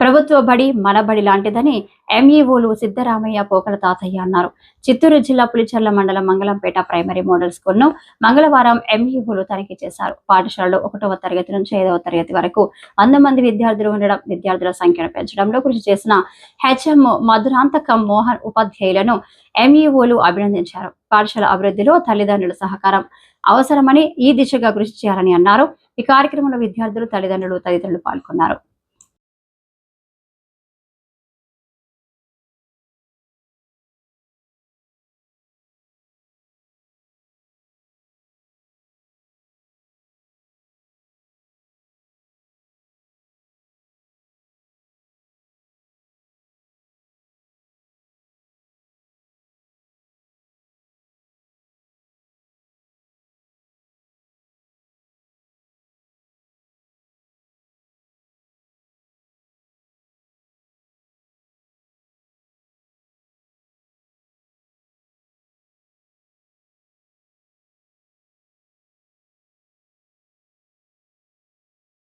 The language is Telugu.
ప్రభుత్వ బడి మన బడి లాంటిదని ఎంఈఓలు సిద్ధరామయ్య పోకల తాతయ్య అన్నారు. చిత్తూరు జిల్లా పులిచెర్ల మండలం మంగళంపేట ప్రైమరీ మోడల్ స్కూల్ను మంగళవారం ఎంఈఓలు తనిఖీ చేశారు. పాఠశాలలో ఒకటవ తరగతి నుంచి ఐదవ తరగతి వరకు వంద మంది విద్యార్థులు ఉండడం విద్యార్థుల సంఖ్యను పెంచడంలో కృషి చేసిన హెచ్ఎం మధురాంతకం మోహన్ ఉపాధ్యాయులను ఎంఈఓలు అభినందించారు. పాఠశాల అభివృద్ధిలో తల్లిదండ్రుల సహకారం అవసరమని ఈ దిశగా కృషి చేయాలని అన్నారు. ఈ కార్యక్రమంలో విద్యార్థులు తల్లిదండ్రులు తదితరులు పాల్గొన్నారు.